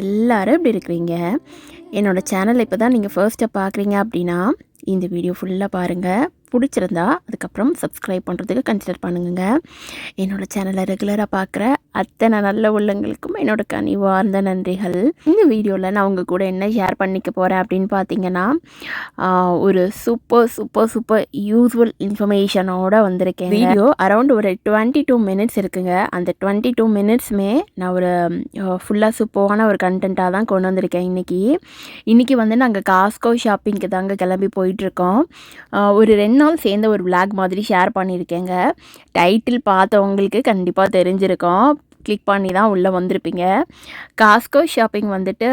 எல்லோரும் எல்லாரும் எப்படி இருக்கிறீங்க? என்னோட சேனல் இப்போ தான் நீங்கள் ஃபர்ஸ்ட்டை பார்க்குறீங்க அப்படின்னா இந்த வீடியோ ஃபுல்லாக பாருங்கள் பிடிச்சிருந்தா அதுக்கப்புறம் சப்ஸ்கிரைப் பண்ணுறதுக்கு கன்சிடர் பண்ணுங்க. என்னோட சேனலை ரெகுலராக பார்க்குற அத்தனை நல்ல உள்ளங்களுக்கும் என்னோட கனிவார்ந்த நன்றிகள். இந்த வீடியோவில் நான் உங்கள் கூட என்ன ஷேர் பண்ணிக்க போகிறேன் அப்படின்னு பார்த்தீங்கன்னா ஒரு சூப்பர் சூப்பர் சூப்பர் யூஸ்ஃபுல் இன்ஃபர்மேஷனோட வந்திருக்கேன் வீடியோ அரௌண்ட் ஒரு டுவெண்ட்டி டூ மினிட்ஸ் இருக்குங்க. அந்த டுவெண்ட்டி டூ மினிட்ஸுமே நான் ஒரு ஃபுல்லாக சூப்பரான ஒரு கண்டென்ட்டாக தான் கொண்டு வந்திருக்கேன் இன்றைக்கி இன்றைக்கி வந்து நாங்கள் காஸ்கோ ஷாப்பிங்க்கு தாங்க கிளம்பி போயிட்டுருக்கோம் ஒரு ரெண்டு நாள் சேர்ந்த ஒரு விளாக் மாதிரி ஷேர் பண்ணியிருக்கேங்க. டைட்டில் பார்த்தவங்களுக்கு கண்டிப்பாக தெரிஞ்சிருக்கோம். கிளிக் பண்ணி தான் உள்ளே வந்திருப்பீங்க. காஸ்கோ ஷாப்பிங் வந்துட்டு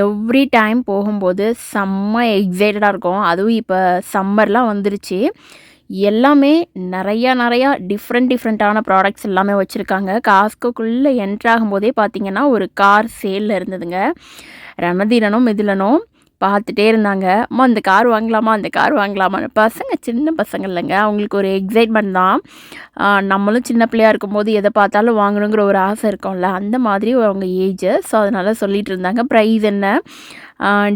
எவ்ரி டைம் போகும்போது செம்ம எக்ஸைட்டடாக இருக்கும். அதுவும் இப்போ சம்மர்லாம் வந்துருச்சு. எல்லாமே நிறையா நிறையா டிஃப்ரெண்ட் டிஃப்ரெண்ட்டான ப்ராடக்ட்ஸ் எல்லாமே வச்சுருக்காங்க. காஸ்கோக்குள்ளே என்ட்ராகும் போதே பார்த்தீங்கன்னா ஒரு கார் சேலில் இருந்ததுங்க. ரமதீரனும் மிதிலனும் பார்த்துட்டே இருந்தாங்க. அம்மா அந்த கார் வாங்கலாமா? அந்த கார் வாங்கலாமா? பசங்க சின்ன பசங்க இல்லைங்க. அவங்களுக்கு ஒரு எக்ஸைட்மெண்ட் தான். நம்மளும் சின்ன பிள்ளையா இருக்கும்போது எதை பார்த்தாலும் வாங்கணுங்கிற ஒரு ஆசை இருக்கும்ல. அந்த மாதிரி அவங்க ஏஜ் ஸோ அதனால் சொல்லிகிட்டு இருந்தாங்க. ப்ரைஸ் என்ன?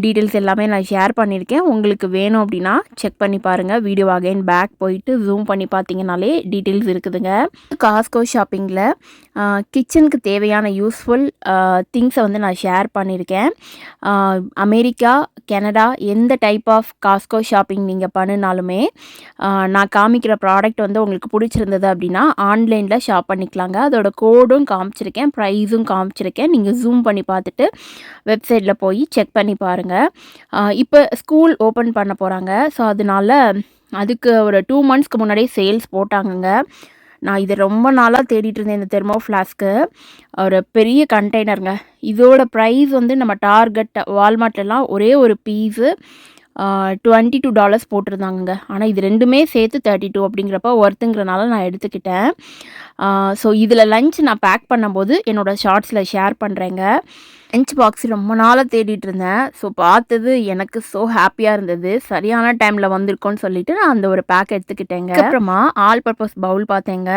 டீட்டெயில்ஸ் எல்லாமே நான் ஷேர் பண்ணியிருக்கேன். உங்களுக்கு வேணும் அப்படின்னா செக் பண்ணி பாருங்கள் வீடியோ அகைன் பேக் போயிட்டு ஜூம் பண்ணி பார்த்தீங்கனாலே டீட்டெயில்ஸ் இருக்குதுங்க. காஸ்கோ ஷாப்பிங்கில் கிச்சனுக்கு தேவையான யூஸ்ஃபுல் திங்ஸை வந்து நான் ஷேர் பண்ணியிருக்கேன். அமெரிக்கா கெனடா எந்த டைப் ஆஃப் காஸ்கோ ஷாப்பிங் நீங்கள் பண்ணினாலுமே நான் காமிக்கிற ப்ராடக்ட் வந்து உங்களுக்கு பிடிச்சிருந்தது அப்படின்னா ஆன்லைனில் ஷாப் பண்ணிக்கலாங்க. அதோட கோடும் காமிச்சிருக்கேன் ப்ரைஸும் காமிச்சிருக்கேன். நீங்கள் ஜூம் பண்ணி பார்த்துட்டு வெப்சைட்டில் போய் செக் பண்ணி பாருங்கள் இப்போ ஸ்கூல் ஓப்பன் பண்ண போகிறாங்க ஸோ அதனால அதுக்கு ஒரு டூ மந்த்ஸ்க்கு முன்னாடியே சேல்ஸ் போட்டாங்கங்க. நான் இதை ரொம்ப நாளாக தேடிட்டு இருந்தேன் இந்த தெர்மோ ஃப்ளாஸ்க்கு ஒரு பெரிய கண்டெய்னருங்க இதோட ப்ரைஸ் வந்து நம்ம டார்கெட் வால்மார்ட்லாம் ஒரே ஒரு பீஸு டுவெண்ட்டி டூ டாலர்ஸ் போட்டிருந்தாங்கங்க. ஆனால் இது ரெண்டுமே சேர்த்து தேர்ட்டி டூ அப்படிங்கிறப்ப ஒர்த்துங்கிறனால நான் எடுத்துக்கிட்டேன். ஸோ இதில் லஞ்ச் நான் பேக் பண்ணும்போது என்னோடய ஷார்ட்ஸில் ஷேர் பண்ணுறேங்க லஞ்ச் பாக்ஸ் ரொம்ப நாளாக தேடிட்டு இருந்தேன். ஸோ பார்த்தது எனக்கு ஸோ ஹாப்பியாக இருந்தது. சரியான டைமில் வந்திருக்கோன்னு சொல்லிட்டு நான் அந்த ஒரு பேக் எடுத்துக்கிட்டேங்க. அப்புறமா ஆல் பர்பஸ் பவுல் பார்த்தேங்க.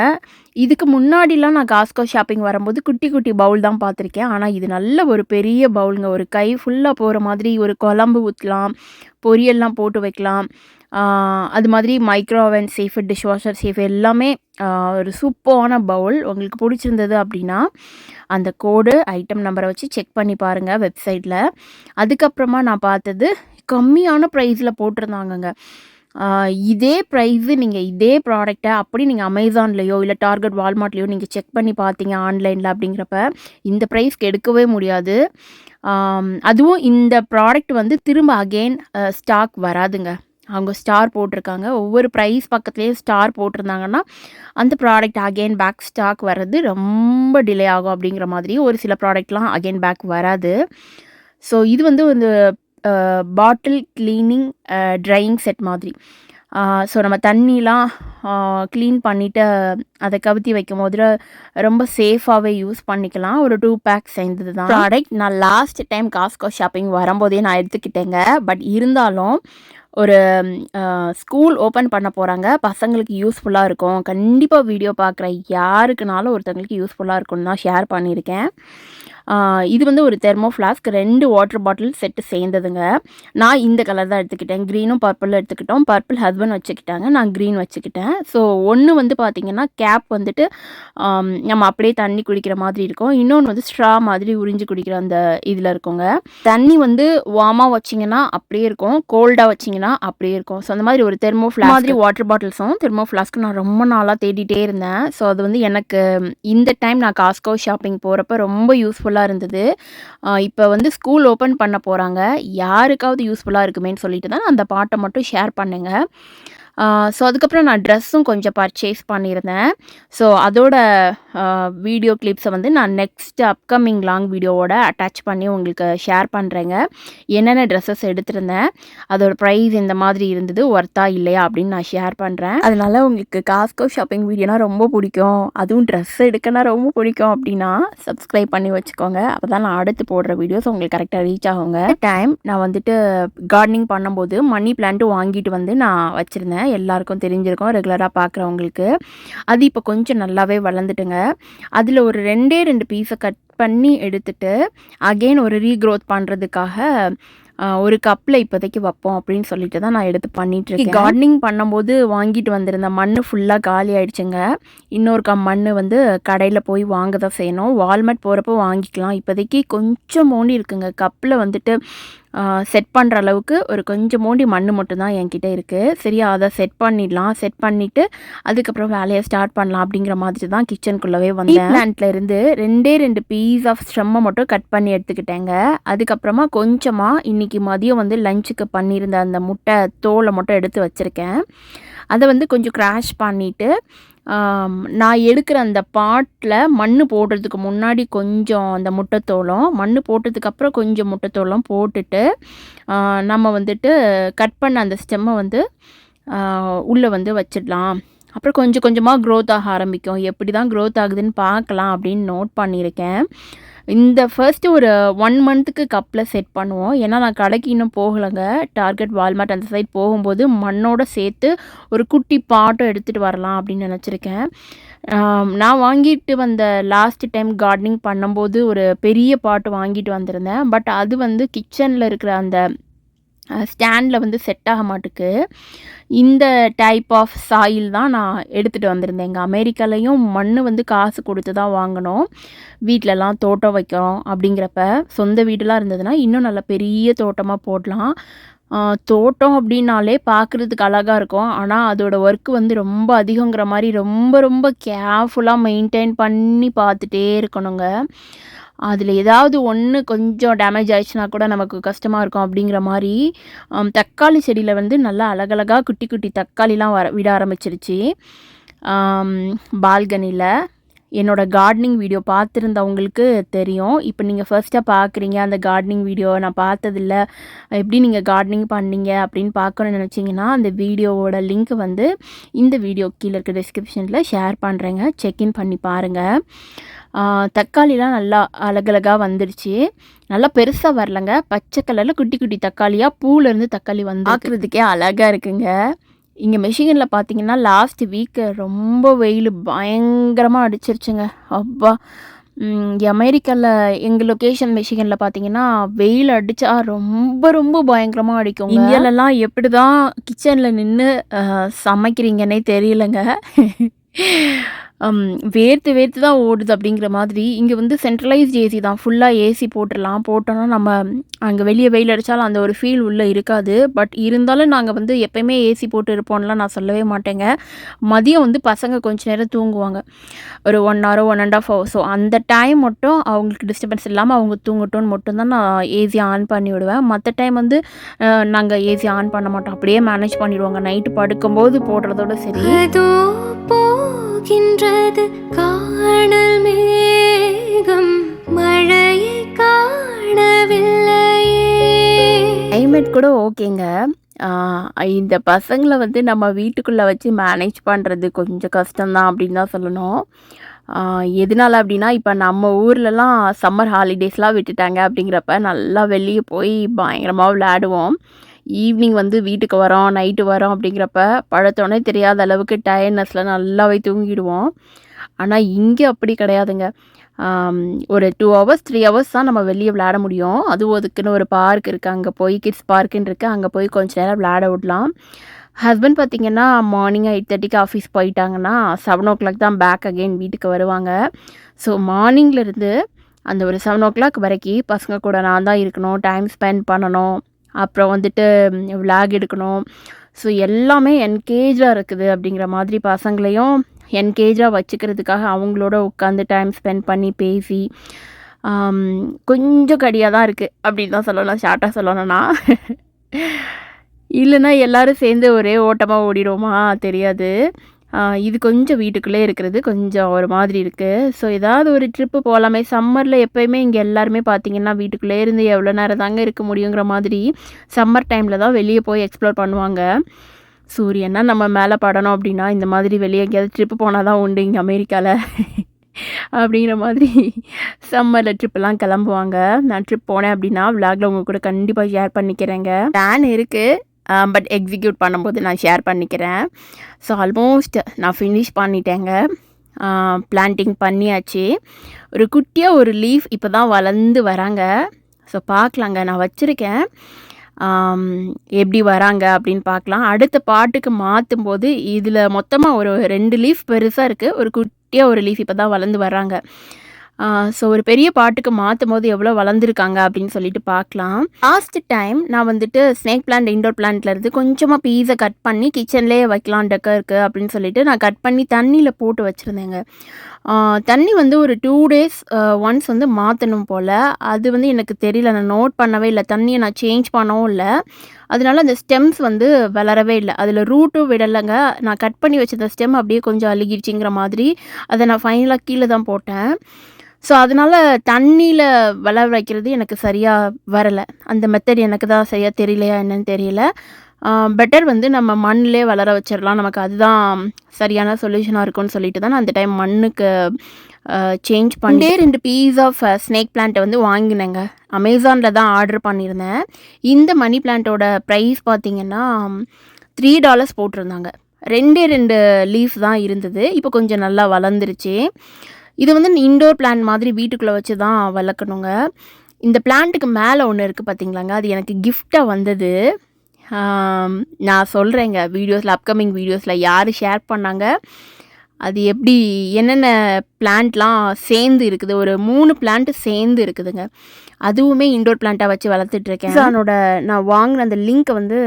இதுக்கு முன்னாடிலாம் நான் காஸ்கோ ஷாப்பிங் வரும்போது குட்டி குட்டி பவுல் தான் பார்த்துருக்கேன். ஆனால் இது நல்ல ஒரு பெரிய பவுலுங்க ஒரு கை ஃபுல்லாக போகிற மாதிரி ஒரு குழம்பு ஊற்றலாம் பொரியல்லாம் போட்டு வைக்கலாம். அது மாதிரி microwave safe dish washer safe எல்லாமே ஒரு சூப்பரான பவுல் உங்களுக்கு பிடிச்சிருந்தது அப்படின்னா அந்த கோடு ஐட்டம் நம்பரை வச்சு செக் பண்ணி பாருங்கள் வெப்சைட்டில் அதுக்கப்புறமா நான் பார்த்தது கம்மியான ப்ரைஸில் போட்டிருந்தாங்கங்க. இதே ப்ரைஸு நீங்கள் இதே ப்ராடக்டை அப்படி நீங்கள் அமேசான்லேயோ இல்லை டார்கெட் வால்மார்ட்லேயோ நீங்கள் செக் பண்ணி பார்த்தீங்க ஆன்லைனில் அப்படிங்கிறப்ப இந்த ப்ரைஸ்க்கு எடுக்கவே முடியாது. அதுவும் இந்த ப்ராடக்ட் வந்து திரும்ப அகெயின் ஸ்டாக் வராதுங்க. அவங்க ஸ்டார் போட்டிருக்காங்க. ஒவ்வொரு ப்ரைஸ் பக்கத்துலேயும் ஸ்டார் போட்டிருந்தாங்கன்னா அந்த ப்ராடக்ட் அகெயின் பேக் ஸ்டாக் வர்றது ரொம்ப டிலே ஆகும் அப்படிங்கிற மாதிரி ஒரு சில ப்ராடக்ட்லாம் அகெயின் பேக் வராது. ஸோ இது வந்து ஒரு பாட்டில் க்ளீனிங் ட்ரையிங் செட் மாதிரி. ஸோ நம்ம தண்ணிலாம் க்ளீன் பண்ணிவிட்டு அதை கவுத்தி வைக்கும் போது ரொம்ப சேஃபாகவே யூஸ் பண்ணிக்கலாம். ஒரு டூ பேக் சேர்ந்தது தான். ப்ராடக்ட் நான் லாஸ்ட் டைம் காஸ்கோ ஷாப்பிங் வரும்போதே நான் எடுத்துக்கிட்டேங்க. பட் இருந்தாலும் ஒரு ஸ்கூல் ஓப்பன் பண்ண போகிறாங்க பசங்களுக்கு யூஸ்ஃபுல்லாக இருக்கும். கண்டிப்பாக வீடியோ பார்க்குற யாருக்குனாலும் ஒருத்தங்களுக்கு யூஸ்ஃபுல்லாக இருக்கும்னு நான் ஷேர் பண்ணியிருக்கேன். இது வந்து ஒரு தெர்மோ ஃப்ளாஸ்க் ரெண்டு வாட்டர் பாட்டில் செட்டு சேர்ந்ததுங்க. நான் இந்த கலர் தான் எடுத்துக்கிட்டேன். க்ரீனும் பர்பிளும் எடுத்துக்கிட்டோம். பர்பிள் ஹஸ்பண்ட் வச்சுக்கிட்டாங்க. நான் க்ரீன் வச்சுக்கிட்டேன். ஸோ ஒன்று வந்து பார்த்திங்கன்னா கேப் வந்துட்டு நம்ம அப்படியே தண்ணி குடிக்கிற மாதிரி இருக்கும். இன்னொன்று வந்து ஸ்ட்ரா மாதிரி உறிஞ்சு குடிக்கிற அந்த இதில் இருக்குங்க. தண்ணி வந்து வார்மாக வச்சிங்கன்னா அப்படியே இருக்கும். கோல்டாக வச்சிங்கன்னா அப்படியே இருக்கும். ஸோ அந்த மாதிரி ஒரு தெர்மோ மாதிரி வாட்டர் பாட்டில்ஸும் தெர்மோ ஃப்ளாஸ்க்கு நான் ரொம்ப நாளாக தேடிட்டே இருந்தேன். ஸோ அது வந்து எனக்கு இந்த டைம் நான் காஸ்கோ ஷாப்பிங் போகிறப்ப ரொம்ப யூஸ்ஃபுல்லாக இருந்தது. இப்போ வந்து ஸ்கூல் ஓப்பன் பண்ண போகிறாங்க யாருக்காவது யூஸ்ஃபுல்லாக இருக்குமேன்னு சொல்லிட்டு தான் அந்த பாட்டை மட்டும் ஷேர் பண்ணுங்கள் ஸோ அதுக்கப்புறம் நான் ட்ரெஸ்ஸும் கொஞ்சம் பர்ச்சேஸ் பண்ணியிருந்தேன். ஸோ அதோட வீடியோ கிளிப்ஸை வந்து நான் நெக்ஸ்ட் அப்கமிங் லாங் வீடியோவோட அட்டாச் பண்ணி உங்களுக்கு ஷேர் பண்ணுறேங்க என்னென்ன ட்ரெஸ்ஸஸ் எடுத்திருந்தேன் அதோட ப்ரைஸ் இந்த மாதிரி இருந்தது ஒர்த்தா இல்லையா அப்படின்னு நான் ஷேர் பண்ணுறேன் அதனால் உங்களுக்கு காஸ்கோ ஷாப்பிங் வீடியோனா ரொம்ப பிடிக்கும். அதுவும் ட்ரெஸ் எடுக்கனா ரொம்ப பிடிக்கும் அப்படின்னா சப்ஸ்கிரைப் பண்ணி வச்சுக்கோங்க. அப்போ தான் நான் அடுத்து போடுற வீடியோஸ் உங்களுக்கு கரெக்டாக ரீச் ஆகுங்க. டைம் நான் வந்துட்டு கார்டனிங் பண்ணும்போது மணி பிளான்ட்டு வாங்கிட்டு வந்து நான் வச்சுருந்தேன். எல்லாருக்கும் தெரிஞ்சிருக்கும் ரெகுலராக பார்க்குறவங்களுக்கு அது இப்போ கொஞ்சம் நல்லாவே வளர்ந்துட்டுங்க. அதில் ஒரு ரெண்டே ரெண்டு பீஸை கட் பண்ணி எடுத்துட்டு அகெயின் ஒரு ரீக்ரோத் பண்ணுறதுக்காக ஒரு கப்பில் இப்போதைக்கு வைப்போம் அப்படின்னு சொல்லிட்டு தான் நான் எடுத்து பண்ணிட்டு இருக்கேன். கார்டனிங் பண்ணும்போது வாங்கிட்டு வந்திருந்த மண் ஃபுல்லாக காலி ஆயிடுச்சுங்க. இன்னொரு கம் மண் வந்து கடையில் போய் வாங்க தான் செய்யணும். வால்மட் போகிறப்போ வாங்கிக்கலாம். இப்போதைக்கு கொஞ்சம் மோண்டி இருக்குங்க. கப்பில் வந்துட்டு செட் பண்ணுற அளவுக்கு ஒரு கொஞ்சம் மோண்டி மண் மட்டும்தான் என்கிட்ட இருக்குது சரியா? அதை செட் பண்ணிடலாம். செட் பண்ணிவிட்டு அதுக்கப்புறம் வேலையை ஸ்டார்ட் பண்ணலாம் அப்படிங்கிற மாதிரி தான் கிச்சனுக்குள்ளவே வந்தேன். பிளான்ட்ல இருந்து ரெண்டே ரெண்டு பீஸ் ஆஃப் ஸ்ட்ரெம்மை மட்டும் கட் பண்ணி எடுத்துக்கிட்டேங்க. அதுக்கப்புறமா கொஞ்சமாக இன்றைக்கி மதியம் வந்து லஞ்சுக்கு பண்ணியிருந்த அந்த முட்டை தோலை மட்டும் எடுத்து வச்சுருக்கேன். அதை வந்து கொஞ்சம் க்ராஷ் பண்ணிவிட்டு நான் எடுக்கிற அந்த பாட்டில் மண் போடுறதுக்கு முன்னாடி கொஞ்சம் அந்த முட்டைத்தோளம் மண் போட்டதுக்கப்புறம் கொஞ்சம் முட்டைத்தோளம் போட்டுட்டு நம்ம வந்துட்டு கட் பண்ண அந்த ஸ்டெம்மை வந்து உள்ளே வந்து வச்சிடலாம். அப்புறம் கொஞ்சம் கொஞ்சமாக க்ரோத் ஆக ஆரம்பிக்கும். எப்படி தான் க்ரோத் ஆகுதுன்னு பார்க்கலாம் அப்படின்னு நோட் பண்ணியிருக்கேன். இந்த ஃபர்ஸ்ட்டு ஒரு ஒன் மந்த்துக்கு கப்பில் செட் பண்ணுவோம். ஏன்னா நான் கடைக்கு இன்னும் போகலைங்க. டார்கெட் வால்மார்ட் அந்த சைட் போகும்போது மண்ணோட சேர்த்து ஒரு குட்டி பாட்டும் எடுத்துகிட்டு வரலாம் அப்படின்னு நினச்சிருக்கேன். நான் வாங்கிட்டு வந்த லாஸ்ட் டைம் கார்டனிங் பண்ணும்போது ஒரு பெரிய பாட்டு வாங்கிட்டு வந்திருந்தேன். பட் அது வந்து கிச்சனில் இருக்கிற அந்த ஸ்டாண்டில் வந்து செட் ஆக மாட்டுக்கு. இந்த டைப் ஆஃப் சாயில் தான் நான் எடுத்துகிட்டு வந்திருந்தேன். எங்கள் அமெரிக்காலையும் மண் வந்து காசு கொடுத்து தான் வாங்கினோம் வீட்டிலலாம் தோட்டம் வைக்கிறோம் அப்படிங்கிறப்ப சொந்த வீடெலாம் இருந்ததுன்னா இன்னும் நல்ல பெரிய தோட்டமாக போடலாம். தோட்டம் அப்படின்னாலே பார்க்குறதுக்கு அழகாக இருக்கும். ஆனால் அதோட ஒர்க்கு வந்து ரொம்ப அதிகங்கிற மாதிரி ரொம்ப ரொம்ப கேர்ஃபுல்லாக மெயின்டைன் பண்ணி பார்த்துட்டே இருக்கணுங்க. அதில் ஏதாவது ஒன்று கொஞ்சம் டேமேஜ் ஆயிடுச்சுன்னா கூட நமக்கு கஷ்டமாக இருக்கும் அப்படிங்கிற மாதிரி தக்காளி செடியில் வந்து நல்லா அழகழகாக குட்டி குட்டி தக்காளிலாம் வர விட ஆரம்பிச்சிருச்சு. பால்கனியில் என்னோடய கார்டனிங் வீடியோ பார்த்துருந்தவங்களுக்கு தெரியும். இப்போ நீங்கள் ஃபர்ஸ்ட்டாக பார்க்குறீங்க அந்த கார்டனிங் வீடியோ நான் பார்த்ததில்ல. எப்படி நீங்கள் கார்டனிங் பண்ணீங்க அப்படின்னு பார்க்கணும்னு நினச்சிங்கன்னா அந்த வீடியோவோட லிங்க் வந்து இந்த வீடியோ கீழே இருக்க டிஸ்கிரிப்ஷனில் ஷேர் பண்ணுறேங்க செக்இன் பண்ணி பாருங்கள் தக்காளிலாம் நல்லா அழகழகாக வந்துடுச்சு நல்லா பெருசாக வரலங்க. பச்சை கலரில் குட்டி குட்டி தக்காளியாக பூலேருந்து தக்காளி வந்து பார்க்குறதுக்கே அழகாக இருக்குங்க. இங்கே மிஷிகனில் பார்த்தீங்கன்னா லாஸ்ட் வீக்கு ரொம்ப வெயில் பயங்கரமாக அடிச்சிருச்சுங்க. அப்பா. அமெரிக்காவில் எங்கள் லொக்கேஷன் மிஷிகனில் பார்த்தீங்கன்னா வெயில் அடித்தா ரொம்ப ரொம்ப பயங்கரமாக அடிக்கும் இந்தியாலலாம் எப்படி தான் கிச்சனில் நின்று சமைக்கிறீங்கன்னே தெரியலங்க. வேர்த்து வேர்த்து தான் ஓடுது அப்படிங்கிற மாதிரி இங்கே வந்து சென்ட்ரலைஸ்ட் ஏசி தான். ஃபுல்லாக ஏசி போட்டுடலாம். போட்டோன்னா நம்ம அங்கே வெளியே வெயில் அடித்தாலும் அந்த ஒரு ஃபீல் உள்ளே இருக்காது. பட் இருந்தாலும் நாங்கள் வந்து எப்போயுமே ஏசி போட்டு இருப்போம்லாம் நான் சொல்லவே மாட்டேங்க. மதியம் வந்து பசங்க கொஞ்ச நேரம் தூங்குவாங்க. ஒரு one hour one and half hour so அந்த டைம் மட்டும் அவங்களுக்கு டிஸ்டர்பன்ஸ் இல்லாமல் அவங்க தூங்கட்டும்னு மட்டும்தான் நான் ஏசி ஆன் பண்ணி விடுவேன். மற்ற டைம் வந்து நாங்கள் ஏசி ஆன் பண்ண மாட்டோம். அப்படியே மேனேஜ் பண்ணிவிடுவாங்க நைட்டு படுக்கும்போது போடுறதோட சரி. போகின்றது காணல் மேகம். மழையை காணவில்லையே. கிளைமேட் கூட ஓகேங்க. இந்த பசங்களை வந்து நம்ம வீட்டுக்குள்ளே வச்சு மேனேஜ் பண்ணுறது கொஞ்சம் கஷ்டம்தான் அப்படின்னு தான் சொல்லணும். எதனால் அப்படின்னா இப்போ நம்ம ஊர்லலாம் சம்மர் ஹாலிடேஸ்லாம் விட்டுட்டாங்க அப்படிங்கிறப்ப நல்லா வெளியே போய் பயங்கரமாக விளையாடுவோம். ஈவினிங் வந்து வீட்டுக்கு வரோம் நைட்டு வரோம் அப்படிங்கிறப்ப பழத்தோடனே தெரியாத அளவுக்கு டயர்ட்னஸில் நல்லாவே தூங்கிடுவோம். ஆனால் இங்கே அப்படி கிடையாதுங்க. ஒரு டூ ஹவர்ஸ் த்ரீ ஹவர்ஸ் தான் நம்ம வெளியே விளையாட முடியும். அதுவும் அதுக்குன்னு ஒரு பார்க் இருக்குது அங்கே போய் கிட்ஸ் பார்க்குன்னு இருக்குது அங்கே போய் கொஞ்சம் நேரம் விளையாட விடலாம். ஹஸ்பண்ட் பார்த்திங்கன்னா மார்னிங் எயிட் தேர்ட்டிக்கு ஆஃபீஸ் போயிட்டாங்கன்னா செவன் ஓ கிளாக் தான் பேக் அகெயின் வீட்டுக்கு வருவாங்க. ஸோ மார்னிங்லேருந்து அந்த ஒரு செவன் ஓ கிளாக் வரைக்கும் பசங்க கூட நான் தான் இருக்கணும் டைம் ஸ்பெண்ட் பண்ணணும். அப்புறம் வந்துட்டு விளாக் எடுக்கணும். ஸோ எல்லாமே என்கேஜாக இருக்குது அப்படிங்கிற மாதிரி பசங்களையும் என்கேஜாக வச்சுக்கிறதுக்காக அவங்களோட உட்காந்து டைம் ஸ்பெண்ட் பண்ணி பேசி கொஞ்சம் கடியாக தான் இருக்குது அப்படின்னு தான் சொல்லணும் ஷார்ட்டாக சொல்லணும்னா. இல்லைன்னா எல்லோரும் சேர்ந்து ஒரே ஓட்டமாக ஓடிடுவோமா? தெரியாது. இது கொஞ்சம் வீட்டுக்குள்ளே இருக்கிறது கொஞ்சம் ஒரு மாதிரி இருக்குது ஸோ ஏதாவது ஒரு ட்ரிப்பு போகலாமே சம்மரில் எப்போயுமே இங்கே எல்லாருமே பார்த்திங்கன்னா வீட்டுக்குள்ளே இருந்து எவ்வளோ நேரம் தாங்க இருக்க முடியுங்கிற மாதிரி சம்மர் டைமில் தான் வெளியே போய் எக்ஸ்ப்ளோர் பண்ணுவாங்க. சூரியன்னா நம்ம மேலே படணும் அப்படின்னா இந்த மாதிரி வெளியே எங்கேயாவது ட்ரிப்பு போனால் தான் உண்டு இங்கே அமெரிக்காவில் அப்படிங்கிற மாதிரி சம்மரில் ட்ரிப்பெல்லாம் கிளம்புவாங்க. நான் ட்ரிப் போனேன் அப்படின்னா விளாகில் உங்கள் கூட கண்டிப்பாக ஷேர் பண்ணிக்கிறேங்க. பிளான் இருக்குது பட் எக்ஸிக்யூட் பண்ணும்போது நான் ஷேர் பண்ணிக்கிறேன். ஸோ ஆல்மோஸ்ட் நான் ஃபினிஷ் பண்ணிட்டேங்க. பிளான்டிங் பண்ணியாச்சு. ஒரு குட்டியாக ஒரு லீஃப் இப்போ தான் வளர்ந்து வராங்க. ஸோ பார்க்கலாங்க. நான் வச்சுருக்கேன். எப்படி வராங்க அப்படின்னு பார்க்கலாம். அடுத்த பாட்டுக்கு மாற்றும் போது இதில் மொத்தமாக ஒரு ரெண்டு லீஃப் பெருசாக இருக்குது ஒரு குட்டியாக ஒரு லீஃப் இப்போ தான் வளர்ந்து வராங்க. ஸோ ஒரு பெரிய பாட்டுக்கு மாற்றும் போது எவ்வளோ வளர்ந்துருக்காங்க அப்படின்னு சொல்லிட்டு பார்க்கலாம். லாஸ்ட் டைம் நான் வந்துட்டு ஸ்னேக் பிளான்ட் இண்டோர் பிளான்ட்லேருந்து கொஞ்சமாக பீஸை கட் பண்ணி கிச்சன்லேயே வைக்கலாம் டக்கர் இருக்குது அப்படின்னு சொல்லிட்டு நான் கட் பண்ணி தண்ணியில் போட்டு வச்சுருந்தேங்க. தண்ணி வந்து ஒரு டூ டேஸ் ஒன்ஸ் வந்து மாற்றணும் போல். அது வந்து எனக்கு தெரியல நான் நோட் பண்ணவே இல்லை. தண்ணியை நான் சேஞ்ச் பண்ணவும் இல்லை. அதனால அந்த ஸ்டெம்ஸ் வந்து வளரவே இல்லை. அதில் ரூட்டும் விடலைங்க. நான் கட் பண்ணி வச்சிருந்த ஸ்டெம் அப்படியே கொஞ்சம் அழுகிடுச்சிங்கிற மாதிரி. அதை நான் ஃபைனலாக கீழே தான் போட்டேன். ஸோ அதனால் தண்ணியில் வளர வைக்கிறது எனக்கு சரியாக வரலை. அந்த மெத்தட் எனக்கு தான் சரியாக தெரியலையா என்னன்னு தெரியல. பெட்டர் வந்து நம்ம மண்ணிலே வளர வச்சிடலாம் நமக்கு அதுதான் சரியான சொல்யூஷனாக இருக்கும்னு சொல்லிட்டு தான் நான் அந்த டைம் மண்ணுக்கு சேஞ்ச் பண்ணிட்டே ரெண்டு பீஸ் ஆஃப் ஸ்னேக் பிளான்ட்டை வந்து வாங்கினேங்க. அமேசானில் தான் ஆர்டர் பண்ணியிருந்தேன் இந்த மணி பிளான்ட்டோட ப்ரைஸ் பார்த்தீங்கன்னா த்ரீ டாலர்ஸ் போட்டிருந்தாங்க. ரெண்டே ரெண்டு லீஃப் தான் இருந்தது. இப்போ கொஞ்சம் நல்லா வளர்ந்துருச்சு. இது வந்து இண்டோர் பிளான்ட் மாதிரி வீட்டுக்குள்ளே வச்சு தான் வளர்க்கணுங்க. இந்த பிளான்ட்டுக்கு மேலே ஒன்று இருக்குது பார்த்தீங்களாங்க அது எனக்கு கிஃப்டாக வந்தது. நான் சொல்கிறேங்க வீடியோஸில் அப்கமிங் வீடியோஸில் யார் ஷேர் பண்ணாங்க? அது எப்படி என்னென்ன பிளான்ட்லாம் சேர்ந்து இருக்குது? ஒரு மூணு பிளான்ட் சேர்ந்து இருக்குதுங்க. அதுவுமே இண்டோர் பிளான்ட்டாக வச்சு வளர்த்துட்ருக்கேன். அதனோட நான் வாங்கின அந்த லிங்க்கை வந்து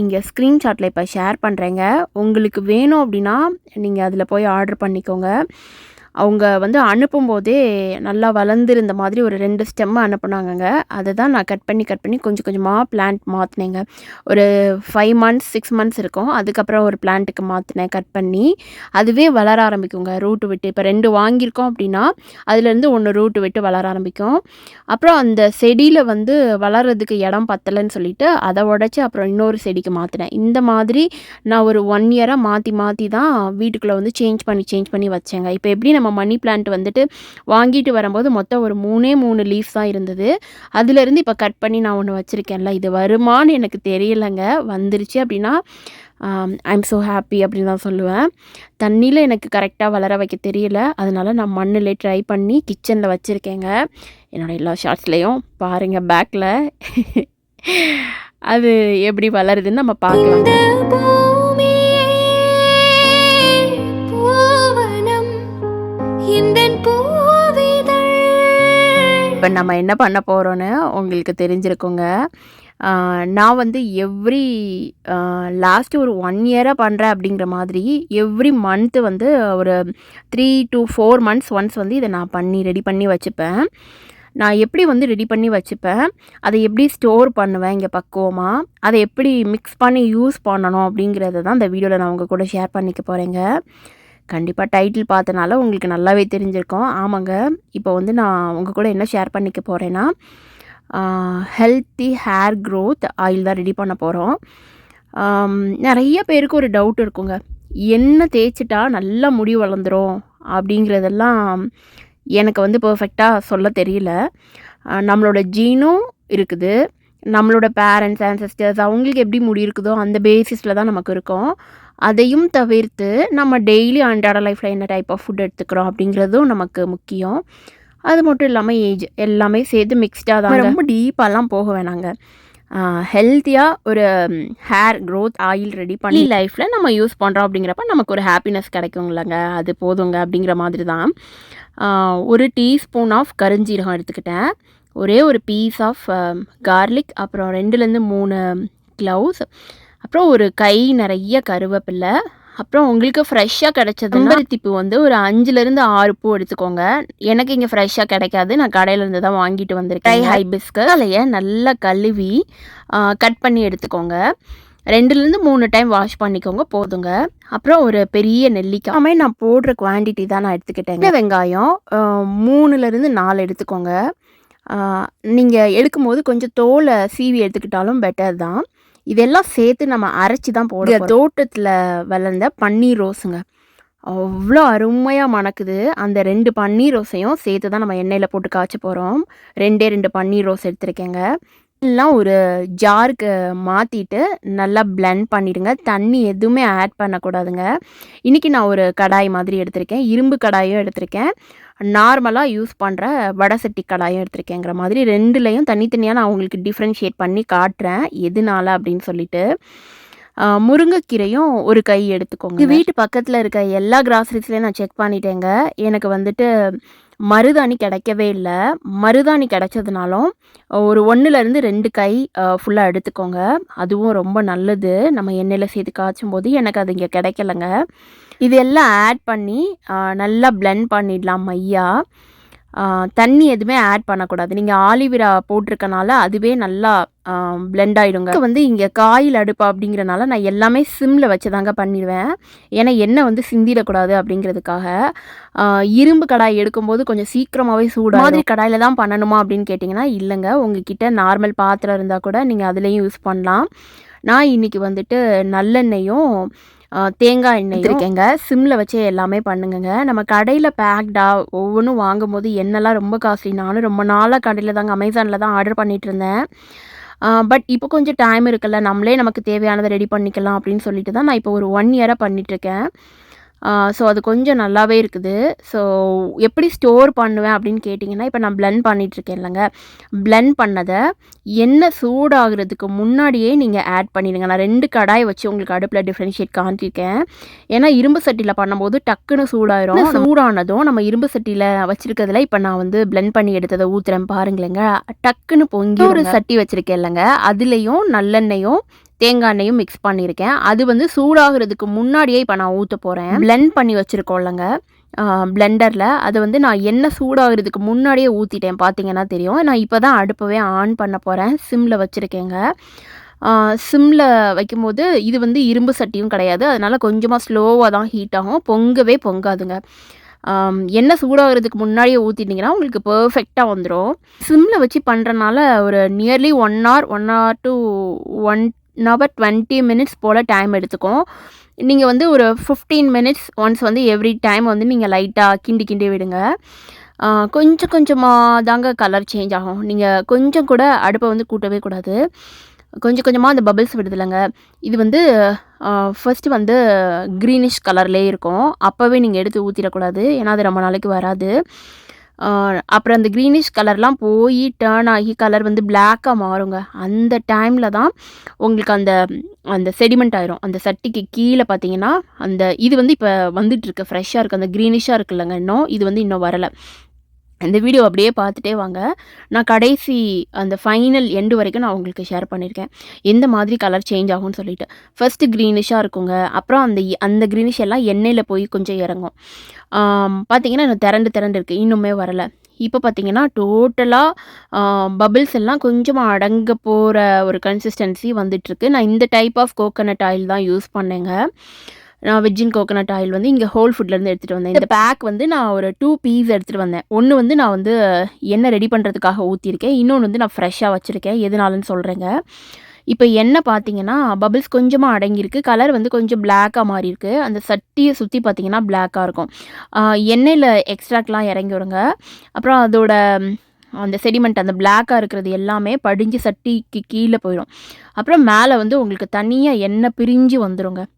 இங்கே ஸ்க்ரீன்ஷாட்டில் இப்போ ஷேர் பண்ணுறேங்க உங்களுக்கு வேணும் அப்படின்னா நீங்கள் அதில் போய் ஆர்டர் பண்ணிக்கோங்க. அவங்க வந்து அனுப்பும்போதே நல்லா வளர்ந்துருந்த மாதிரி ஒரு ரெண்டு ஸ்டெம்மை அனுப்புனாங்கங்க. அதை தான் நான் கட் பண்ணி கட் பண்ணி கொஞ்சம் கொஞ்சமாக பிளான்ட் மாற்றினேங்க ஒரு ஃபைவ் மந்த்ஸ் சிக்ஸ் மந்த்ஸ் இருக்கும். அதுக்கப்புறம் ஒரு பிளான்ட்டுக்கு மாற்றினேன் கட் பண்ணி. அதுவே வளர ஆரம்பிக்குங்க. ரூட்டு விட்டு இப்போ ரெண்டு வாங்கியிருக்கோம் அப்படின்னா அதுலேருந்து ஒன்று ரூட்டு விட்டு வளர ஆரம்பிக்கும். அப்புறம் அந்த செடியில் வந்து வளர்கிறதுக்கு இடம் பத்தலைன்னு சொல்லிட்டு அதை உடச்சி அப்புறம் இன்னொரு செடிக்கு மாற்றினேன் இந்த மாதிரி நான் ஒரு ஒன் இயராக மாற்றி மாற்றி தான் வீட்டுக்குள்ளே வந்து சேஞ்ச் பண்ணி சேஞ்ச் பண்ணி வச்சேங்க. இப்போ எப்படி நம்ம மணி பிளான்ட் வந்துட்டு வாங்கிட்டு வரும்போது மொத்தம் ஒரு மூணே மூணு லீஃப் தான் இருந்தது. அதுலேருந்து இப்போ கட் பண்ணி நான் ஒன்று வச்சுருக்கேன்ல இது வருமான்னு எனக்கு தெரியலைங்க. வந்துருச்சு அப்படின்னா ஐம் ஸோ ஹாப்பி அப்படின்னு தான் சொல்லுவேன். தண்ணியில் எனக்கு கரெக்டாக வளர வைக்க தெரியல. அதனால நான் மண்ணிலே ட்ரை பண்ணி கிச்சனில் வச்சுருக்கேங்க. என்னோட எல்லா ஷார்ட்ஸ்லேயும் பாருங்கள் பேக்கில் அது எப்படி வளருதுன்னு நம்ம பார்க்கலாம். இப்போ நம்ம என்ன பண்ண போகிறோன்னு உங்களுக்கு தெரிஞ்சிருக்குங்க. நான் வந்து எவ்ரி லாஸ்ட்டு ஒரு ஒன் இயராக பண்ணுறேன் அப்படிங்கிற மாதிரி எவ்ரி மந்த்து வந்து ஒரு three to four months once வந்து இதை நான் பண்ணி ரெடி பண்ணி வச்சுப்பேன். நான் எப்படி வந்து ரெடி பண்ணி வச்சுப்பேன்? அதை எப்படி ஸ்டோர் பண்ணுவேன் இங்கே பக்குவமாக அதை எப்படி மிக்ஸ் பண்ணி யூஸ் பண்ணணும் அப்படிங்கிறத தான் இந்த வீடியோவில் நான் உங்கள் கூட ஷேர் பண்ணிக்க போகிறேங்க கண்டிப்பாக டைட்டில் பார்த்தனால உங்களுக்கு நல்லாவே தெரிஞ்சிருக்கோம். ஆமாங்க. இப்போ வந்து நான் உங்கள் கூட என்ன ஷேர் பண்ணிக்க போகிறேன்னா ஹெல்த்தி ஹேர் க்ரோத் ஆயில் தான் ரெடி பண்ண போகிறோம் நிறைய பேருக்கு ஒரு டவுட் இருக்குங்க. என்ன தேய்ச்சிட்டா நல்லா முடி வளர்ந்துரும் அப்படிங்கிறதெல்லாம் எனக்கு வந்து பர்ஃபெக்டாக சொல்ல தெரியல. நம்மளோட ஜீனும் இருக்குது. நம்மளோட பேரண்ட்ஸ் ஆன்சஸ்டர்ஸ் அவங்களுக்கு எப்படி முடி இருக்குதோ அந்த பேசிஸில் தான் நமக்கு இருக்கும். அதையும் தவிர்த்து நம்ம டெய்லி அன்றாட லைஃப்பில் என்ன டைப் ஆஃப் ஃபுட் எடுத்துக்கிறோம் அப்படிங்கிறதும் நமக்கு முக்கியம். அது மட்டும் இல்லாமல் ஏஜ் எல்லாமே சேர்த்து மிக்ஸ்டாக தான் ரொம்ப டீப்பாலாம் போக வேணாங்க. ஹெல்த்தியாக ஒரு ஹேர் growth ஆயில் ரெடி பண்ணி லைஃப்பில் நம்ம யூஸ் பண்ணுறோம் அப்படிங்கிறப்ப நமக்கு ஒரு ஹாப்பினஸ் கிடைக்குங்களங்க அது போதுங்க அப்படிங்கிற மாதிரி தான். ஒரு டீஸ்பூன் ஆஃப் கருஞ்சீரகம் எடுத்துக்கிட்டேன். ஒரே ஒரு பீஸ் ஆஃப் கார்லிக் அப்புறம் ரெண்டுலேருந்து மூணு க்ளவுஸ் அப்புறம் ஒரு கை நிறைய கருவேப்பிலை அப்புறம் உங்களுக்கு ஃப்ரெஷ்ஷாக கிடைச்சது செம்பருத்திப்பூ வந்து ஒரு அஞ்சுலேருந்து ஆறு பூ எடுத்துக்கோங்க. எனக்கு இங்கே ஃப்ரெஷ்ஷாக கிடைக்காது. நான் கடையிலேருந்து தான் வாங்கிட்டு வந்திருக்கேன். ஹைபிஸ்கஸ் அலைய நல்லா கழுவி கட் பண்ணி எடுத்துக்கோங்க. ரெண்டுலேருந்து மூணு டைம் வாஷ் பண்ணிக்கோங்க. போதுங்க. அப்புறம் ஒரு பெரிய நெல்லிக்காய். ஆமே நான் போடுற குவான்டிட்டி தான் நான் எடுத்துக்கிட்டேன் வெங்காயம் மூணுலேருந்து நாலு எடுத்துக்கோங்க. நீங்கள் எடுக்கும்போது கொஞ்சம் தோலை சீவி எடுத்துக்கிட்டாலும் பெட்டர் தான். இதெல்லாம் சேர்த்து நம்ம அரைச்சி தான் போட தோட்டத்தில் வளர்ந்த பன்னீர் ரோஸுங்க. அவ்வளோ அருமையாக மணக்குது. அந்த ரெண்டு பன்னீர் ரோஸையும் சேர்த்து தான் நம்ம எண்ணெயில் போட்டு காய்ச்ச போகிறோம் ரெண்டே ரெண்டு பன்னீர் ரோஸ் எடுத்திருக்கேங்க. எல்லாம் ஒரு ஜாருக்கு மாற்றிட்டு நல்லா blend பண்ணிடுங்க. தண்ணி எதுவுமே ஆட் பண்ணக்கூடாதுங்க. இன்றைக்கி நான் ஒரு கடாய் மாதிரி எடுத்திருக்கேன். இரும்பு கடாயும் எடுத்திருக்கேன். நார்மலாக யூஸ் பண்ணுற வடை சட்டி கடாயும் எடுத்திருக்கேங்கிற மாதிரி ரெண்டுலேயும் தனித்தனியாக நான் உங்களுக்கு டிஃப்ரென்ஷியேட் பண்ணி காட்டுறேன். எதனால அப்படின்னு சொல்லிட்டு முருங்கைக்கீரையும் ஒரு கை எடுத்துக்கோங்க. வீட்டு பக்கத்தில் இருக்க எல்லா கிராசரிஸ்லையும் நான் செக் பண்ணிட்டேங்க. எனக்கு வந்துட்டு மருதாணி கிடைக்கவே இல்லை. மருதாணி கிடைச்சதுனாலும் ஒரு ஒன்றுலேருந்து ரெண்டு கை ஃபுல்லாக எடுத்துக்கோங்க. அதுவும் ரொம்ப நல்லது. நம்ம எண்ணெயில் சேர்த்து காய்ச்சும் போது எனக்கு அது இங்கே கிடைக்கலங்க. இது எல்லாம் ஆட் பண்ணி நல்லா பிளெண்ட் பண்ணிடலாம் மையா. தண்ணி எதுவுமே ஆட் பண்ணக்கூடாது. நீங்கள் ஆலிவிரா போட்டிருக்கனால அதுவே நல்லா பிளெண்ட் ஆகிடுங்க வந்து இங்கே காயில் அடுப்பு அப்படிங்கிறனால நான் எல்லாமே சிம்மில் வச்சு தாங்க பண்ணிடுவேன். ஏன்னா எண்ணெய் வந்து சிந்திடக்கூடாது அப்படிங்கிறதுக்காக. இரும்பு கடாய் எடுக்கும்போது கொஞ்சம் சீக்கிரமாகவே சூடாக மாதிரி கடாயில் தான் பண்ணணுமா அப்படின்னு கேட்டிங்கன்னா இல்லைங்க. உங்ககிட்ட நார்மல் பாத்திரம் இருந்தால் கூட நீங்கள் அதுலேயும் யூஸ் பண்ணலாம். நான் இன்றைக்கி வந்துட்டு நல்லெண்ணெயும் தேங்காய் எண்ணெய் இருக்கேங்க சிம்மில் வச்சு எல்லாமே பண்ணுங்கங்க. நம்ம கடையில் பேக்டா ஒவ்வொன்றும் வாங்கும் போது எண்ணெய்லாம் ரொம்ப காஸ்ட்லி. நானும் ரொம்ப நாளாக கடையில் தாங்க அமேசானில் தான் ஆர்டர் பண்ணிட்டு இருந்தேன் பட் இப்போ கொஞ்சம் டைம் இருக்குல்ல. நம்மளே நமக்கு தேவையானதை ரெடி பண்ணிக்கலாம் அப்படின்னு சொல்லிட்டு தான் நான் இப்போ ஒரு ஒன் இயராக பண்ணிகிட்ருக்கேன் ஸோ அது கொஞ்சம் நல்லாவே இருக்குது. ஸோ எப்படி ஸ்டோர் பண்ணுவேன் அப்படின்னு கேட்டிங்கன்னா இப்போ நான் blend பண்ணிகிட்ருக்கேன் இல்லைங்க. Blend பண்ணதை எண்ணெய் சூடாகிறதுக்கு முன்னாடியே நீங்கள் ஆட் பண்ணிடுங்க. நான் ரெண்டு கடாய் வச்சு உங்களுக்கு அடுப்பில் டிஃப்ரென்ஷியேட் காமிச்சிருக்கேன். ஏன்னா இரும்பு சட்டியில் பண்ணும்போது டக்குன்னு சூடாயிரும். சூடானதும் நம்ம இரும்பு சட்டியில் வச்சிருக்கிறதுல இப்போ நான் வந்து blend பண்ணி எடுத்ததை ஊற்றுறேன் பாருங்களேங்க. டக்குன்னு பொங்கி ஒரு சட்டி வச்சுருக்கேன் இல்லைங்க. அதுலேயும் நல்லெண்ணெயும் தேங்காய் எண்ணெயும் மிக்ஸ் பண்ணியிருக்கேன். அது வந்து சூடாகிறதுக்கு முன்னாடியே இப்போ நான் ஊற்ற போகிறேன் பிளெண்ட் பண்ணி வச்சுருக்கோம்லங்க பிளெண்டரில் அதை வந்து நான் எண்ணெய் சூடாகிறதுக்கு முன்னாடியே ஊற்றிட்டேன் பார்த்தீங்கன்னா தெரியும். நான் இப்போ தான் அடுப்பவே ஆன் பண்ண போகிறேன் சிம்மில் வச்சுருக்கேங்க. சிம்மில் வைக்கும்போது இது வந்து இரும்பு சட்டியும் கிடையாது. அதனால் கொஞ்சமாக ஸ்லோவாக தான் ஹீட் ஆகும். பொங்கவே பொங்காதுங்க. என்ன எண்ணெய் சூடாகிறதுக்கு முன்னாடியே ஊற்றிட்டிங்கன்னா உங்களுக்கு பர்ஃபெக்டாக வந்துடும் சிம்மில் வச்சு பண்ணுறனால ஒரு nearly one hour one hour to one hour twenty minutes pole time எடுத்துக்கும் நீங்கள் வந்து ஒரு ஃபிஃப்டீன் மினிட்ஸ் ஒன்ஸ் வந்து எவ்ரி டைம் வந்து நீங்கள் லைட்டாக கிண்டி கிண்டி விடுங்க. கொஞ்சம் கொஞ்சமாக தாங்க கலர் சேஞ்ச் ஆகும். நீங்கள் கொஞ்சம் கூட அடுப்பை வந்து கூட்டவே கூடாது. கொஞ்சம் கொஞ்சமாக அந்த பபிள்ஸ் விடுதலைங்க. இது வந்து ஃபர்ஸ்ட்டு வந்து க்ரீனிஷ் கலர்லேயே இருக்கும். அப்போவே நீங்கள் எடுத்து ஊற்றிடக்கூடாது ஏன்னா அது ரொம்ப நாளைக்கு வராது. அப்புறம் அந்த க்ரீனிஷ் கலர்லாம் போய் டேர்ன் ஆகி கலர் வந்து பிளாக்காக மாறுங்க. அந்த டைமில் தான் உங்களுக்கு அந்த அந்த செடிமெண்ட் ஆயிரும். அந்த சட்டிக்கு கீழே பார்த்தீங்கன்னா அந்த இது வந்து இப்போ வந்துட்டுருக்கு ஃப்ரெஷ்ஷாக இருக்குது அந்த க்ரீனிஷாக இருக்குல்லங்க. இன்னும் இது வந்து இன்னும் வரலை. இந்த வீடியோ அப்படியே பார்த்துட்டே வாங்க. நான் கடைசி அந்த ஃபைனல் எண்டு வரைக்கும் நான் உங்களுக்கு ஷேர் பண்ணியிருக்கேன் எந்த மாதிரி கலர் சேஞ்ச் ஆகும்னு சொல்லிட்டு. ஃபர்ஸ்ட்டு க்ரீனிஷாக இருக்குங்க. அப்புறம் அந்த அந்த க்ரீனிஷ் எல்லாம் எண்ணெயில் போய் கொஞ்சம் இறங்கும். பார்த்தீங்கன்னா இன்னும் திரண்டு திரண்டு இருக்குது இன்னுமே வரலை. இப்போ பார்த்தீங்கன்னா டோட்டலாக பபிள்ஸ் எல்லாம் கொஞ்சமாக அடங்க போகிற ஒரு கன்சிஸ்டன்சி வந்துட்டுருக்கு நான் இந்த டைப் ஆஃப் கோகனட் ஆயில் தான் யூஸ் பண்ணேங்க. நான் வெஜ்ஜின் கோகனட் ஆயில் வந்து இங்கே ஹோல் ஃபுட்லேருந்து எடுத்துகிட்டு வந்தேன். இந்த பேக் வந்து நான் ஒரு டூ பீஸ் எடுத்துகிட்டு வந்தேன். ஒன்று வந்து நான் வந்து எண்ணெய் ரெடி பண்ணுறதுக்காக ஊற்றிருக்கேன் இன்னொன்று வந்து நான் ஃப்ரெஷ்ஷாக வச்சுருக்கேன். எதனாலன்னு சொல்கிறேங்க இப்போ எண்ணெய் பார்த்தீங்கன்னா பபிள்ஸ் கொஞ்சமாக அடங்கியிருக்கு. கலர் வந்து கொஞ்சம் பிளாக்காக மாறி இருக்கு அந்த சட்டியை சுற்றி பார்த்தீங்கன்னா பிளாக்காக இருக்கும். எண்ணெயில் எக்ஸ்ட்ராக்ட்லாம் இறங்கி வருங்க. அப்புறம் அதோட அந்த செடிமெண்ட் அந்த பிளாக்காக இருக்கிறது எல்லாமே படிஞ்சு சட்டிக்கு கீழே போயிடும். அப்புறம் மேலே வந்து உங்களுக்கு தனியாக எண்ணெய் பிரிஞ்சு வந்துருங்க. ஆஹ்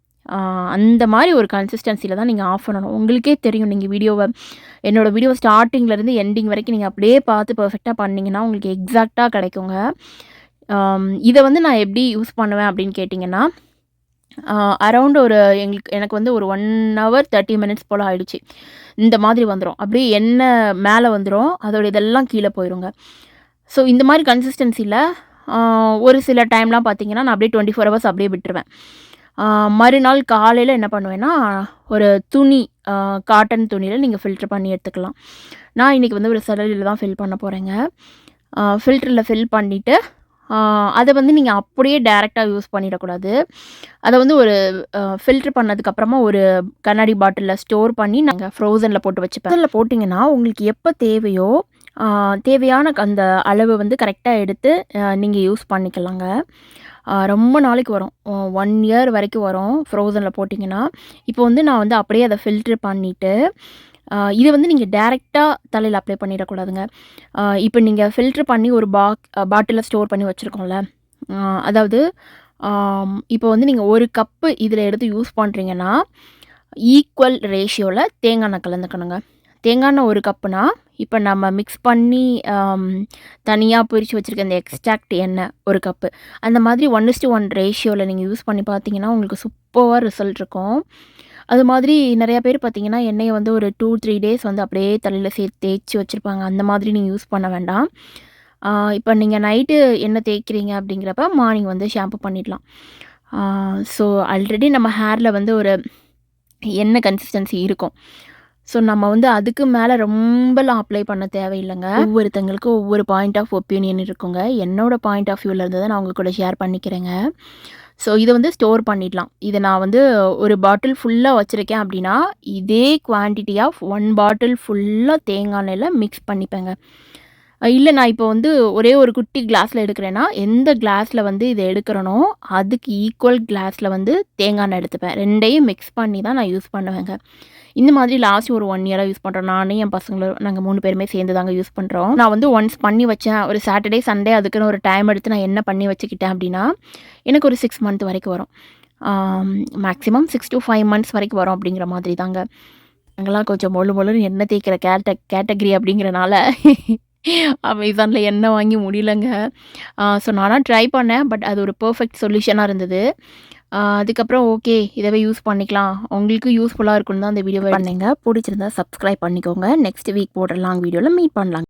அந்த மாதிரி ஒரு கன்சிஸ்டன்சியில் தான் நீங்கள் ஆஃப் பண்ணணும். உங்களுக்கே தெரியும் நீங்கள் வீடியோவை என்னோடய வீடியோ ஸ்டார்டிங்லேருந்து எண்டிங் வரைக்கும் நீங்கள் அப்படியே பார்த்து பர்ஃபெக்டாக பண்ணிங்கன்னா உங்களுக்கு எக்ஸாக்டாக கிடைக்குங்க. இதை வந்து நான் எப்படி யூஸ் பண்ணுவேன் அப்படின்னு கேட்டிங்கன்னா அரவுண்ட் ஒரு எங்களுக்கு எனக்கு வந்து ஒரு ஒன் ஹவர் தேர்ட்டி மினிட்ஸ் போல் ஆகிடுச்சு இந்த மாதிரி வந்துடும் அப்படியே என்ன மேலே வந்துடும் அதோட இதெல்லாம் கீழே போயிருங்க. ஸோ இந்த மாதிரி கன்சிஸ்டன்சியில் ஒரு சில டைம்லாம் பார்த்தீங்கன்னா நான் அப்படியே டுவெண்ட்டி ஃபோர் ஹவர்ஸ் அப்படியே விட்டுருவேன். மறுநாள் காலையில் என்ன பண்ணுவேன்னா ஒரு துணி காட்டன் துணியில் நீங்கள் ஃபில்டர் பண்ணி எடுத்துக்கலாம். நான் இன்றைக்கி வந்து ஒரு செலவில் தான் ஃபில் பண்ண போகிறேங்க ஃபில்டரில் ஃபில் பண்ணிவிட்டு அதை வந்து நீங்கள் அப்படியே டேரெக்டாக யூஸ் பண்ணிடக்கூடாது. அதை வந்து ஒரு ஃபில்டர் பண்ணதுக்கப்புறமா ஒரு கண்ணாடி பாட்டிலில் ஸ்டோர் பண்ணி நாங்கள் ஃப்ரோசனில் போட்டு வச்சுப்பேன். அதில் போட்டிங்கன்னா உங்களுக்கு எப்போ தேவையோ தேவையான அந்த அளவு வந்து கரெக்டாக எடுத்து நீங்கள் யூஸ் பண்ணிக்கலாங்க. ரொம்ப நாளைக்கு வரும். ஒன் இயர் வரைக்கும் வரும் ஃப்ரோசனில் போட்டிங்கன்னா. இப்போ வந்து நான் வந்து அப்படியே அதை ஃபில்ட்ரு பண்ணிவிட்டு இதை இது வந்து நீங்கள் டேரெக்டாக தலையில் அப்ளை பண்ணிடக்கூடாதுங்க. இப்போ நீங்கள் ஃபில்ட்ரு பண்ணி ஒரு பாக் பாட்டிலில் ஸ்டோர் பண்ணி வச்சுருக்கோம்ல. அதாவது இப்போ வந்து நீங்கள் ஒரு கப்பு இதில் எடுத்து யூஸ் பண்ணுறீங்கன்னா ஈக்குவல் ரேஷியோவில் தேங்காய் எண்ணெய் கலந்துக்கணுங்க. தேங்காய் எண்ணெய் ஒரு கப்புனா இப்போ நம்ம மிக்ஸ் பண்ணி தனியாக பிரித்து வச்சுருக்க இந்த எக்ஸ்ட்ராக்ட் எண்ணெய் ஒரு கப்பு அந்த மாதிரி ஒன் இஸ்டு ஒன் ரேஷியோவில் நீங்கள் யூஸ் பண்ணி பார்த்தீங்கன்னா உங்களுக்கு சூப்பராக ரிசல்ட் இருக்கும். அது மாதிரி நிறையா பேர் பார்த்தீங்கன்னா எண்ணெயை வந்து ஒரு டூ த்ரீ டேஸ் வந்து அப்படியே தலையில் சேர்த்து தேய்ச்சி வச்சுருப்பாங்க. அந்த மாதிரி நீங்கள் யூஸ் பண்ண வேண்டாம். இப்போ நீங்கள் நைட்டு எண்ணெய் தேய்க்கிறீங்க அப்படிங்கிறப்ப மார்னிங் வந்து ஷாம்பு பண்ணிடலாம். ஸோ ஆல்ரெடி நம்ம ஹேரில் வந்து ஒரு எண்ணெய் கன்சிஸ்டன்சி இருக்கும். ஸோ நம்ம வந்து அதுக்கு மேலே ரொம்பலாம் அப்ளை பண்ண தேவையில்லைங்க. ஒவ்வொருத்தங்களுக்கும் ஒவ்வொரு பாயிண்ட் ஆஃப் ஒப்பீனியன் இருக்குங்க. என்னோட பாயிண்ட் ஆஃப் வியூவில் இருந்து தான் நான் உங்க கூட ஷேர் பண்ணிக்கிறேங்க. ஸோ இதை வந்து ஸ்டோர் பண்ணிடலாம். இதை நான் வந்து ஒரு பாட்டில் ஃபுல்லாக வச்சுருக்கேன் அப்படின்னா இதே குவான்டிட்டி ஆஃப் ஒன் பாட்டில் ஃபுல்லாக தேங்காய் எண்ணெயில் மிக்ஸ் பண்ணிப்பேங்க. இல்லை நான் இப்போ வந்து ஒரே ஒரு குட்டி கிளாஸில் எடுக்கிறேன்னா எந்த கிளாஸில் வந்து இதை எடுக்கிறனோ அதுக்கு ஈக்குவல் கிளாஸில் வந்து தேங்காய் எண்ணெய் எடுத்துப்பேன். ரெண்டையும் மிக்ஸ் பண்ணி தான் நான் யூஸ் பண்ணுவேங்க. இந்த மாதிரி லாஸ்ட் ஒரு ஒன் இயராக யூஸ் பண்ணுறோம் நானே என் பசங்களும் நாங்கள் மூணு பேருமே சேர்ந்து தாங்க யூஸ் பண்ணுறோம் நான் வந்து ஒன்ஸ் பண்ணி வச்சேன். ஒரு சாட்டர்டே சண்டே அதுக்குன்னு ஒரு டைம் எடுத்து நான் என்ன பண்ணி வச்சுக்கிட்டேன் அப்படின்னா எனக்கு ஒரு சிக்ஸ் மந்த் வரைக்கும் வரும். Maximum six to five months வரைக்கும் வரும் அப்படிங்கிற மாதிரி தாங்க. நாங்களாம் கொஞ்சம் மொழு மொழுன்னு எண்ணெய் தேய்க்கிற கேட்ட கேட்டகரி அப்படிங்கிறனால அமேசானில் எண்ணெய் வாங்கி முடியலங்க. ஸோ நானாக ட்ரை பண்ணேன் பட் அது ஒரு பர்ஃபெக்ட் சொல்யூஷனாக இருந்தது. அதுக்கப்புறம் ஓகே இதவே யூஸ் பண்ணிக்கலாம். உங்களுக்கு யூஸ்ஃபுல்லாக இருக்கும்னு தான் அந்த வீடியோவை பண்ணுங்க. பிடிச்சிருந்தா சப்ஸ்கிரைப் பண்ணிக்கோங்க. நெக்ஸ்ட் வீக் போடுற லாங் வீடியோவில் மீட் பண்ணலாம்.